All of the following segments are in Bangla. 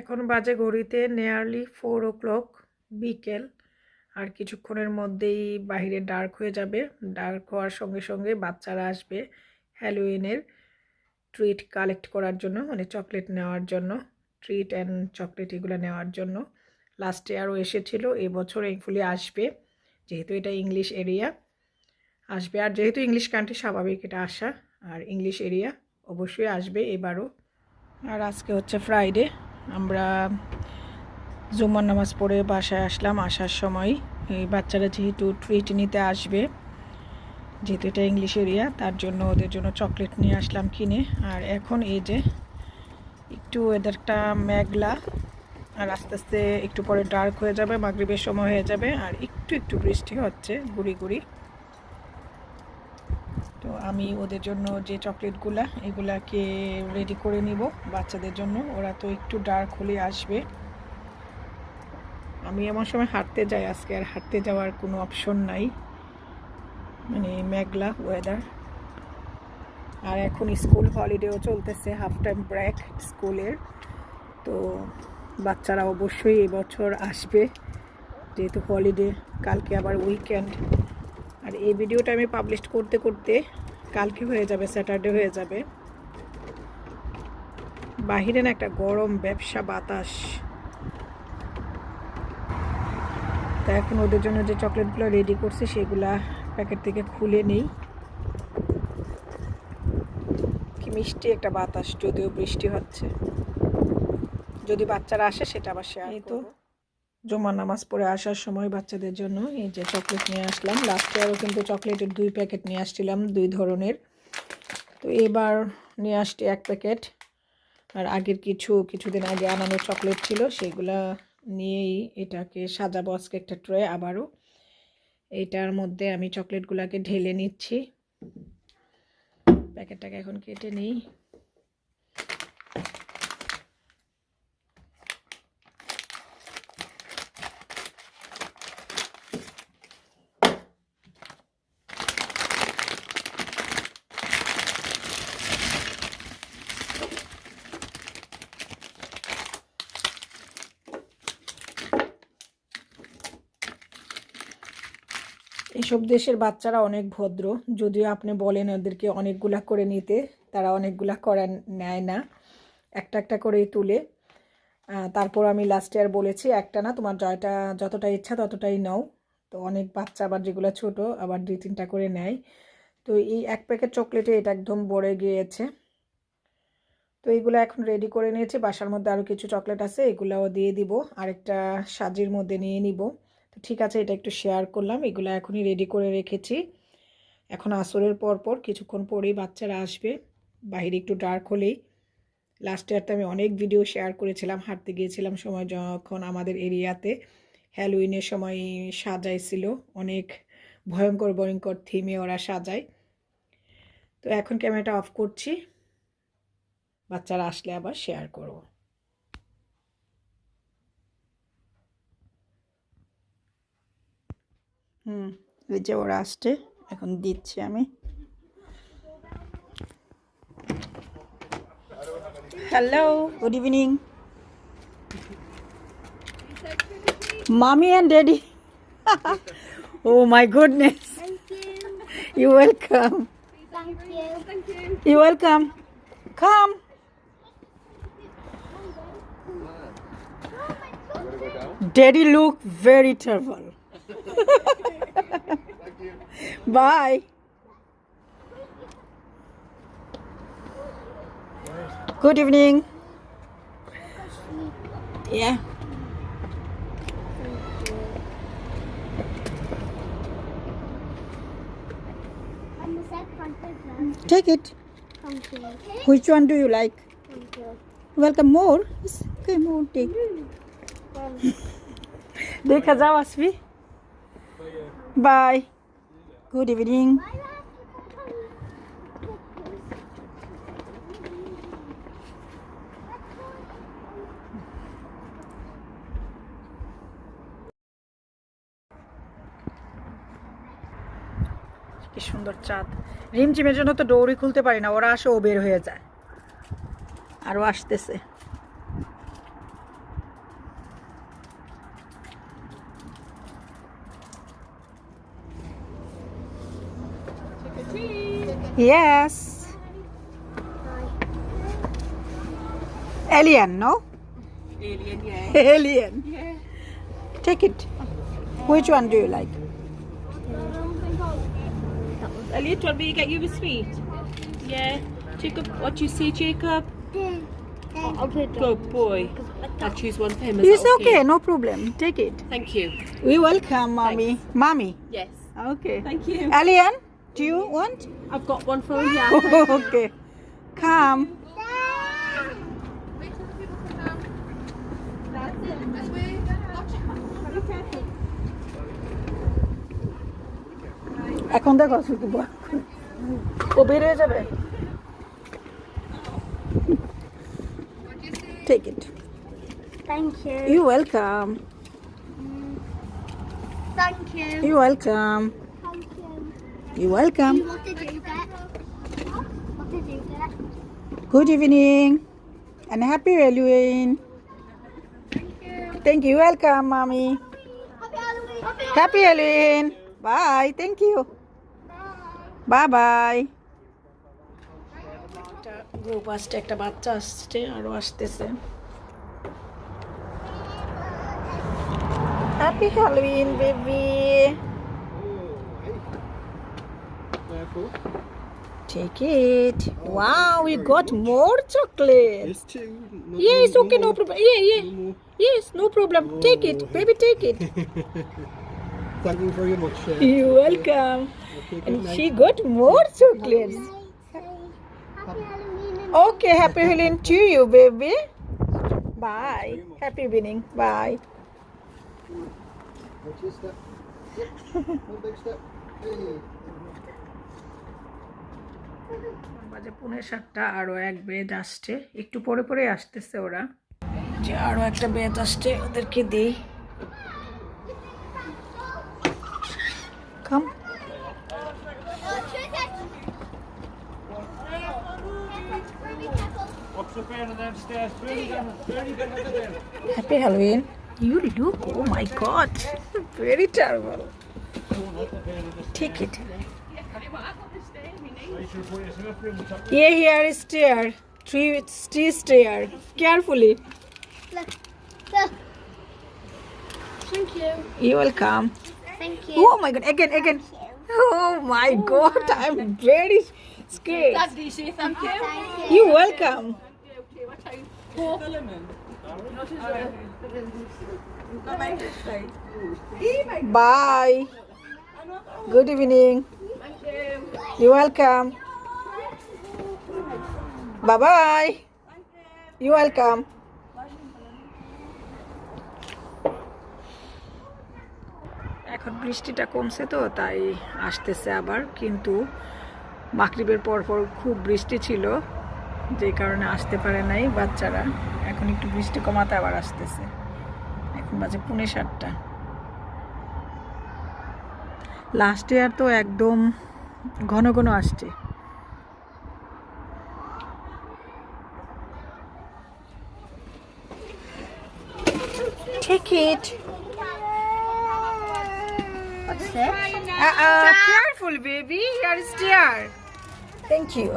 এখন বাজে ঘড়িতে নেয়ারলি ফোর ও ক্লক বিকেল। আর কিছুক্ষণের মধ্যেই বাইরে ডার্ক হয়ে যাবে। ডার্ক হওয়ার সঙ্গে সঙ্গে বাচ্চারা আসবে হ্যালোইনের ট্রিট কালেক্ট করার জন্য মানে চকলেট নেওয়ার জন্য ট্রিট অ্যান্ড চকলেট এগুলো নেওয়ার জন্য। লাস্ট ইয়ারও এসেছিল এবছর ফুলি আসবে, যেহেতু এটা ইংলিশ এরিয়া আসবে, আর যেহেতু ইংলিশ কান্ট্রি স্বাভাবিক এটা আসা আর ইংলিশ এরিয়া অবশ্যই আসবে এবারও। আর আজকে হচ্ছে ফ্রাইডে আমরা জুম্মার নামাজ পড়ে বাসায় আসলাম, আসার সময় এই বাচ্চারা যেহেতু ট্রিট নিতে আসবে, যেহেতু এটা ইংলিশ এরিয়া তার জন্য ওদের জন্য চকলেট নিয়ে আসলাম কিনে। আর এখন এই যে একটু ওয়েদারটা মেঘলা, আর আস্তে আস্তে একটু পরে ডার্ক হয়ে যাবে, মাগরিবের সময় হয়ে যাবে, আর একটু একটু বৃষ্টি হচ্ছে, গুড়ি গুড়ি। তো আমি ওদের জন্য যে চকলেটগুলা, এগুলাকে রেডি করে নিব বাচ্চাদের জন্য। ওরা তো একটু ডার্ক হলে আসবে। আমি এমন সময় হাঁটতে যাই আজকে, আর হাঁটতে যাওয়ার কোনো অপশন নাই। মানে মেঘলা ওয়েদার আর এখন স্কুল হলিডেও চলতেছে হাফ টাইম ব্রেক স্কুলের তো বাচ্চারা অবশ্যই এবছর আসবে। যেহেতু হলিডে কালকে আবার উইকেন্ড আর এই ভিডিওটা আমি পাবলিশ করতে করতে কালকে হয়ে যাবে স্যাটারডে হয়ে যাবে। বাহিরে না একটা গরম ব্যবসা বাতাস। তা এখন ওদের জন্য যে চকলেটগুলো রেডি করছে সেগুলা প্যাকেট থেকে খুলে নেই। কি মিষ্টি একটা বাতাস যদিও বৃষ্টি হচ্ছে। যদি বাচ্চারা আসে সেটা আবার শেয়ার তো। জমা নামাজ পড়ে আসার সময় বাচ্চাদের জন্য এই যে চকলেট নিয়ে আসলাম। লাস্টে আরও কিন্তু চকলেটের দুই প্যাকেট নিয়ে আসছিলাম, দুই ধরনের। তো এবার নিয়ে আসছি এক প্যাকেট। আর আগের কিছু, কিছুদিন আগে আনানো চকলেট ছিল, সেগুলা নিয়েই এটাকে সাজাবো আজকে একটা ট্রে আবারও। এইটার মধ্যে আমি চকলেটগুলোকে ঢেলে নিচ্ছি। প্যাকেটটাকে এখন কেটে নিই। এসব দেশের বাচ্চারা অনেক ভদ্র। যদিও আপনি বলেন ওদেরকে অনেকগুলা করে নিতে, তারা অনেকগুলা করে নেয় না। একটা একটা করেই তুলে। তারপর আমি লাস্ট ইয়ার বলেছি, একটা না, তোমার জয়টা যতটা ইচ্ছা ততটাই নাও। তো অনেক বাচ্চা আবার যেগুলো ছোট, আবার দুই তিনটা করে নেয়। তো এই এক প্যাকেট চকলেটে এটা একদম ভরে গিয়েছে। তো এইগুলো এখন রেডি করে নিয়েছি। বাসার মধ্যে আরও কিছু চকলেট আছে, এগুলোও দিয়ে দিব। আরেকটা সাজির মধ্যে নিয়ে নিব। তো ঠিক আছে, এটা একটু শেয়ার করলাম। এগুলো এখনই রেডি করে রেখেছি। এখন আসরের পর পর কিছুক্ষণ পরেই বাচ্চারা আসবে। বাহিরে একটু ডার্ক হলেই। লাস্ট ইয়ারতে আমি অনেক ভিডিও শেয়ার করেছিলাম, হাঁটতে গিয়েছিলাম সময় যখন আমাদের এরিয়াতে। হ্যালোইনের সময় সাজাইছিল, অনেক ভয়ঙ্কর ভয়ঙ্কর থিমে ওরা সাজায়। তো এখন ক্যামেরাটা অফ করছি। বাচ্চারা আসলে আবার শেয়ার করব। হুম ওই যে ওরা আসছে এখন দিচ্ছি আমি। Hello good evening mummy and daddy oh my goodness you welcome. You welcome come Daddy look very terrible. Bye. Good evening. Yeah. Take it. Which one do you like? Welcome more. Okay, more take. देखा जाओ বাই গুড ইভিনিং কি সুন্দর চাঁদ। রিমঝিমের জন্য তো দৌড়ি খুলতে পারি না, ওরা আসে ও বের হয়ে যায়। আরও আসতেছে। Yes. Alien, no? Alien, yeah. Alien. Yeah. Take it. Which one do you like? Elliot, want me to get you a sweet? Yeah. Jacob, what do you say, Jacob? I'll put it Good boy. I'll choose one for him. Is It's that okay, no problem. Take it. Thank you. We welcome, mommy. Mommy. Yes. Okay. Thank you. Alien, do you want? I've got one for you. okay. Come. এখন দেখো শুধু ব- ও বের হয়ে যাবে take it Thank you. You welcome Thank you. You welcome Thank you. You welcome You want to do that? Want to do that? Good evening and happy Halloween. Thank you. Welcome, mommy. Happy Halloween. Happy Halloween. Bye. Thank you. Bye bye. Group আসছে একটা বাচ্চা আসছে আরো আসতেছে happy Halloween baby Careful. Take it. Wow, we got more chocolate. There's two. No, Yes, no okay, no more. problem. Yeah, yeah. No. Yes, no problem. Take it, baby, take it. Thank you very much. Uh, You're welcome. okay, And night. she got more chocolates. Happy Okay, happy Halloween to you, baby. Bye. Happy evening. Bye. Watch your step. Yep. One big step. Hey. বাজে পুনে সাতটা আরও এক বেড আসছে একটু পরে পরে আসতেছে ওরা যে আরও একটা বেড আসছে ওদেরকে দিই come Happy Halloween. You look, oh my god, very terrible. Take it. Yeah, here is stair. Three, three stair. Carefully. Look. Look. Thank you. You're welcome. Thank you. Oh my god, again, again. Oh my oh, god, I'm very scared. do you say thank you? Thank you. You welcome. Bye. Good evening. Welcome. Bye bye. You welcome. এখন বৃষ্টিটা কমছে তো, তাই আসতেছে আবার, কিন্তু মাগরিবের পর পর খুব বৃষ্টি ছিল, যে কারণে আসতে পারে নাই বাচ্চারা এখন একটু বৃষ্টি কমাতে আবার আসতেছে এখন বাজে পুনে সাতটা লাস্ট ইয়ার তো একদম ঘন ঘন আসছে Take it. What's this? Uh-uh. Careful, baby. Here is stair. Thank you.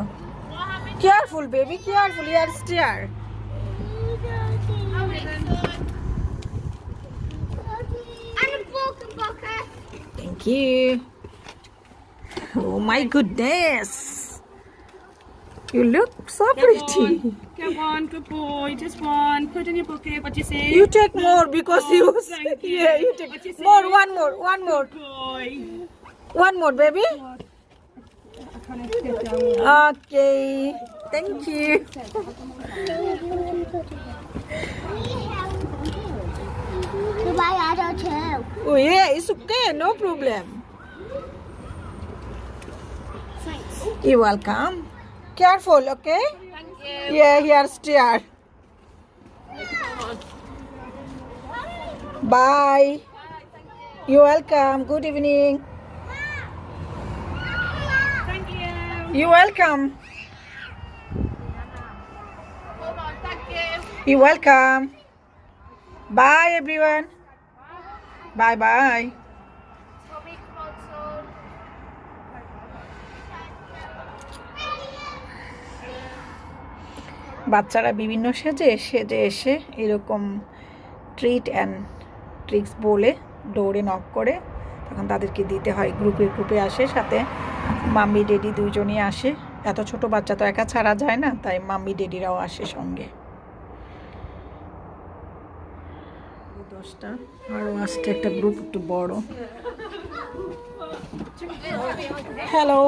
Careful, baby. Careful. Here is stair. And a broken bucket. Thank you. Oh my goodness. You look so pretty. Come on, good boy. Just one. Put in your bucket. What do you say? You take more because you. Oh, thank you. Yeah, you What you take more. One more. One more. Good boy. One more, baby. Can I get down? Okay. Thank you. Goodbye, Adult too. Oh yeah, it's okay. No problem. You're welcome. Careful, okay? Thank you. Yeah, here's stair. Bye. You're welcome. Good evening. Thank you. You're welcome. Hold on, thank you. You're welcome. Bye, everyone. Bye bye. বাচ্চারা বিভিন্ন সেজে সেজে এসে এরকম ট্রিট অ্যান্ড ট্রিক্স বলে দৌড়ে নক করে, তখন তাদেরকে দিতে হয়। গ্রুপে গ্রুপে আসে, সাথে মাম্মি, ডেডি দুজনই আসে। এত ছোট বাচ্চা তো একা ছাড়া যায় না, তাই মাম্মি, ডেডিরাও আসে সঙ্গে। দশটা আরও আসছে একটা গ্রুপ একটু বড়। Hello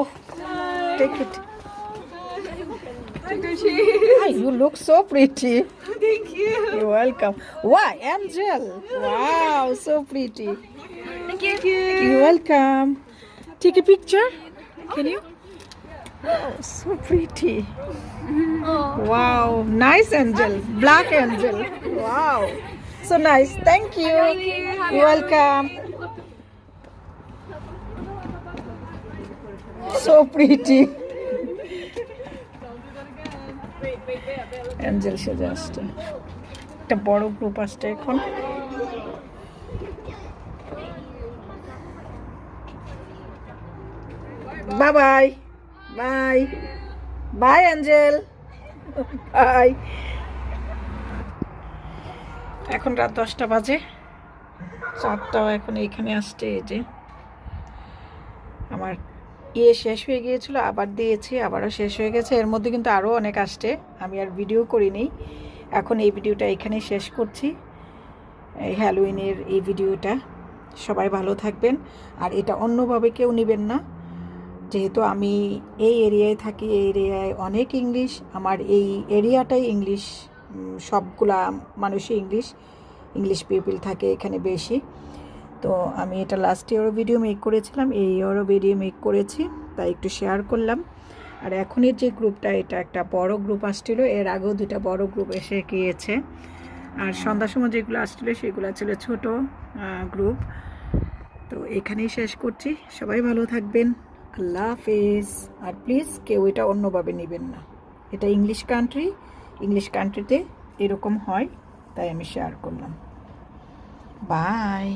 take it Hi, you look so pretty. Thank you. You're welcome. Why, Angel? Wow, so pretty. Thank you. You're welcome. Take a picture. Can you? Oh, so pretty. Oh. Wow, nice angel. Black angel. Wow. So nice. Thank you. You're welcome. So pretty. Angel সেজে আসছে। একটা বড় গ্রুপ আসছে এখন। Bye bye bye bye angel. Bye এখন রাত দশটা বাজে। চারটাও এখন এইখানে আসছে, এই যে। আমার ইয়ে শেষ হয়ে গিয়েছিল, আবার দিয়েছি, আবারও শেষ হয়ে গেছে। এর মধ্যে কিন্তু আরও অনেক আসছে। আমি আর ভিডিও করিনি। এখন এই ভিডিওটা এখানেই শেষ করছি। এই হ্যালোইনের এই ভিডিওটা। সবাই ভালো থাকবেন। আর এটা অন্যভাবে কেউ নেবেন না। যেহেতু আমি এই এরিয়ায় থাকি, এই এরিয়ায় অনেক ইংলিশ। আমার এই এরিয়াটাই ইংলিশ। সবগুলা মানুষই ইংলিশ। ইংলিশ পিপল থাকে এখানে বেশি। তো আমি এটা লাস্ট ইয়ারও ভিডিও মেক করেছিলাম, এই ইয়ারও ভিডিও মেক করেছি, তাই একটু শেয়ার করলাম। আর এখনের যে গ্রুপটা এটা একটা বড় গ্রুপ আসছিল, এর আগেও দুটা বড় গ্রুপ এসে গিয়েছে। আর সন্ধ্যার সময় যেগুলো আসছিল, সেগুলো ছিল ছোট গ্রুপ তো এখানেই শেষ করছি। সবাই ভালো থাকবেন। আল্লাহ হাফেজ। আর প্লিজ কেউ এটা অন্যভাবে নেবেন না। এটা ইংলিশ কান্ট্রি ইংলিশ কান্ট্রিতে এরকম হয়, তাই আমি শেয়ার করলাম। বাই